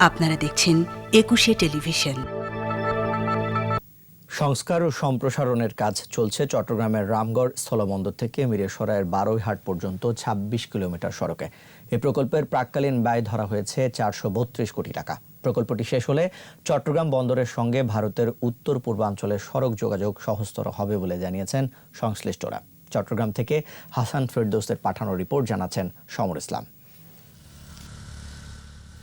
আপনারা দেখছেন একুশে টেলিভিশন। সংস্কার ও সম্প্রসারণের কাজ চলছে চট্টগ্রামের রামগড় স্থলবন্দর থেকে মিরেসরায়ের বারোইহাট পর্যন্ত ২৬ কিলোমিটার সড়কে। এই প্রকল্পের প্রাককালীন ব্যয় ধরা হয়েছে চারশো বত্রিশ কোটি টাকা। প্রকল্পটি শেষ হলে চট্টগ্রাম বন্দরের সঙ্গে ভারতের উত্তর পূর্বাঞ্চলের সড়ক যোগাযোগ সহজতর হবে বলে জানিয়েছেন সংশ্লিষ্টরা। চট্টগ্রাম থেকে হাসান ফেরদৌসের পাঠানো রিপোর্ট জানাচ্ছেন সমর ইসলাম।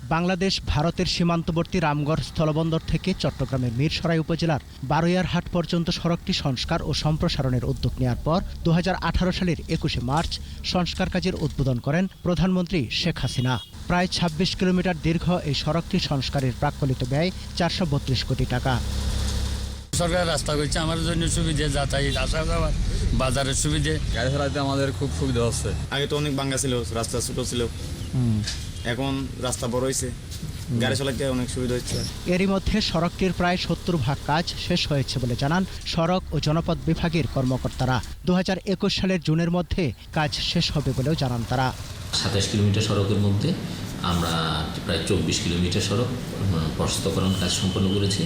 বাংলাদেশ, ভারতের সীমান্তবর্তী রামগড় স্থলবন্দর থেকে চট্টগ্রামের মিরসরাই উপজেলার বারোয়ারহাট পর্যন্ত সড়কটি সংস্কার ও সম্প্রসারণের উদ্যোগ নেওয়ার পর দু হাজার আঠারো সালের একুশে মার্চ সংস্কার কাজের উদ্বোধন করেন প্রধানমন্ত্রী শেখ হাসিনা। প্রায় ২৬ কিলোমিটার দীর্ঘ এই সড়কটি সংস্কারের প্রাক্কলিত ব্যয় চারশো বত্রিশ কোটি টাকা। সরকার রাস্তা করছে জন্য সুবিধে, যাতায়াত। আসা বাজারের সুবিধে? গাড়ি চালাতে আমাদের খুব সুবিধা হচ্ছে। আগে তো অনেক ভাঙ্গা ছিল রাস্তা ছোট ছিল। এখন রাস্তা বড় হয়েছে গাড়ি চালাতে অনেক সুবিধা হচ্ছে। এরই মধ্যে সড়কটির প্রায় সত্তর ভাগ কাজ শেষ হয়েছে বলে জানান সড়ক ও জনপদ বিভাগের কর্মকর্তারা। দু হাজার একুশ সালের জুনের মধ্যে কাজ শেষ হবে বলেও জানান তারা। সাতাশ কিলোমিটার সড়কের মধ্যে আমরা প্রায় চব্বিশ কিলোমিটার সড়ক উম, প্রশস্তকরণ কাজ সম্পন্ন করেছি।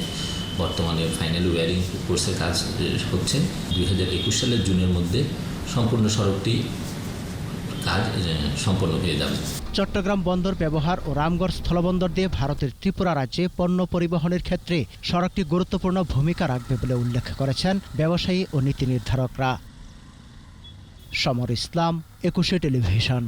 বর্তমানে ফাইনাল ওয়ারিং কোর্সের কাজ হচ্ছে। দুই হাজার একুশ সালের জুনের মধ্যে সম্পূর্ণ সড়কটি কাজ সম্পন্ন হয়ে যাবে। চট্টগ্রাম বন্দর ব্যবহার ও রামগড় স্থলবন্দর দিয়ে ভারতের ত্রিপুরা রাজ্যে পণ্য পরিবহনের ক্ষেত্রে সড়কটি গুরুত্বপূর্ণ ভূমিকা রাখবে বলে উল্লেখ করেছেন ব্যবসায়ী ও নীতি নির্ধারকরা। সমর ইসলাম, একুশে টেলিভিশন।